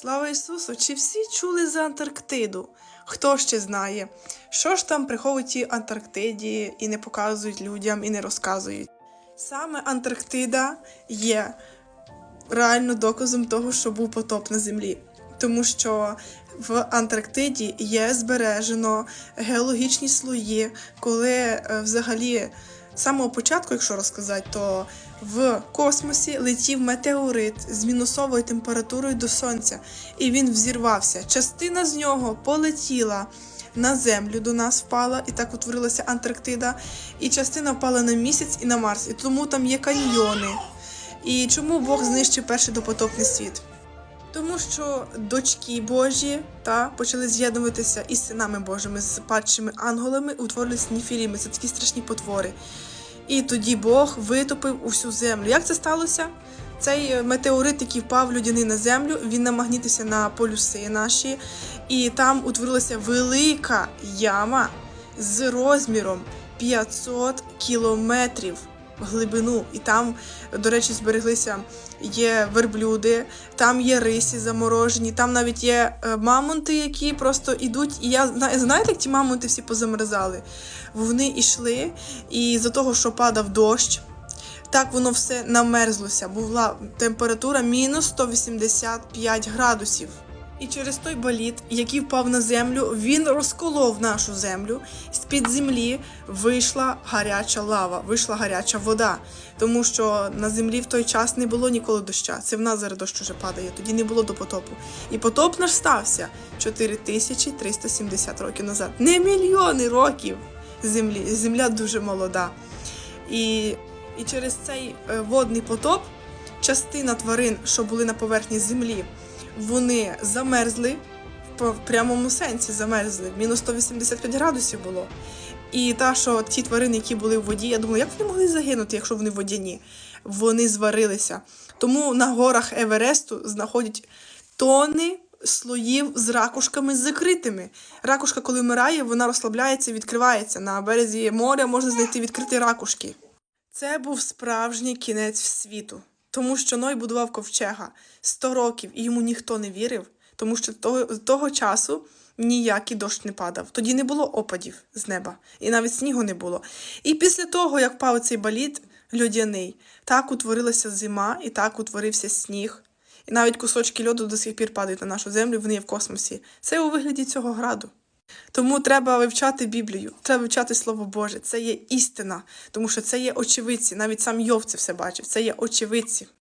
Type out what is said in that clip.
Слава Ісусу! Чи всі чули за Антарктиду? Хто ще знає, що ж там приховують ті Антарктиді і не показують людям, і не розказують? Саме Антарктида є реально доказом того, що був потоп на землі. Тому що в Антарктиді є збережено геологічні слої, коли е, взагалі з самого початку, якщо розказати, то в космосі летів метеорит з мінусовою температурою до сонця, і він взірвався. Частина з нього полетіла на землю, до нас впала, і так утворилася Антарктида, і частина впала на місяць і на Марс. І тому там є каньйони. І чому Бог знищив перший допотопний світ? Тому що дочки Божі та почали з'єднуватися із синами Божими, з падшими ангелами, утворились ніфіліми, це такі страшні потвори. І тоді Бог витопив усю землю. Як це сталося? Цей е, метеорит, який впав людяний на землю, він намагнітився на полюси наші, і там утворилася велика яма з розміром 500 кілометрів глибину. І там, до речі, збереглися є верблюди, там є рисі заморожені, там навіть є е, мамонти, які просто йдуть. І я знаєте, як ті мамонти всі позамерзали? Вони йшли, і за того, що падав дощ, так воно все намерзлося. Була температура мінус 185 градусів. І через той боліт, який впав на землю, він розколов нашу землю. З-під землі вийшла гаряча лава, вийшла гаряча вода. Тому що на землі в той час не було ніколи доща. Це в нас зараз дощ уже падає, тоді не було до потопу. І потоп наш стався 4370 років назад. Не мільйони років землі. Земля дуже молода. І, і через цей е, водний потоп частина тварин, що були на поверхні землі, вони замерзли в прямому сенсі замерзли. Мінус 185 градусів було. І та, що ті тварини, які були в воді, я думала, як вони могли загинути, якщо вони водяні? Вони зварилися. Тому на горах Евересту знаходять тони слоїв з ракушками закритими. Ракушка, коли вмирає, вона розслабляється, відкривається. На березі моря можна знайти відкриті ракушки. Це був справжній кінець світу, тому що Ной будував ковчега 100 років, і йому ніхто не вірив, тому що того, того часу ніякий дощ не падав. Тоді не було опадів з неба, і навіть снігу не було. І після того, як впав цей баліт льодяний, так утворилася зима, і так утворився сніг. І навіть кусочки льоду до сих пір падають на нашу землю, вони є в космосі. Це у вигляді цього граду. Тому треба вивчати Біблію, треба вивчати Слово Боже. Це є істина, тому що це є очевидці. Навіть сам Йов це все бачив. Це є очевидці.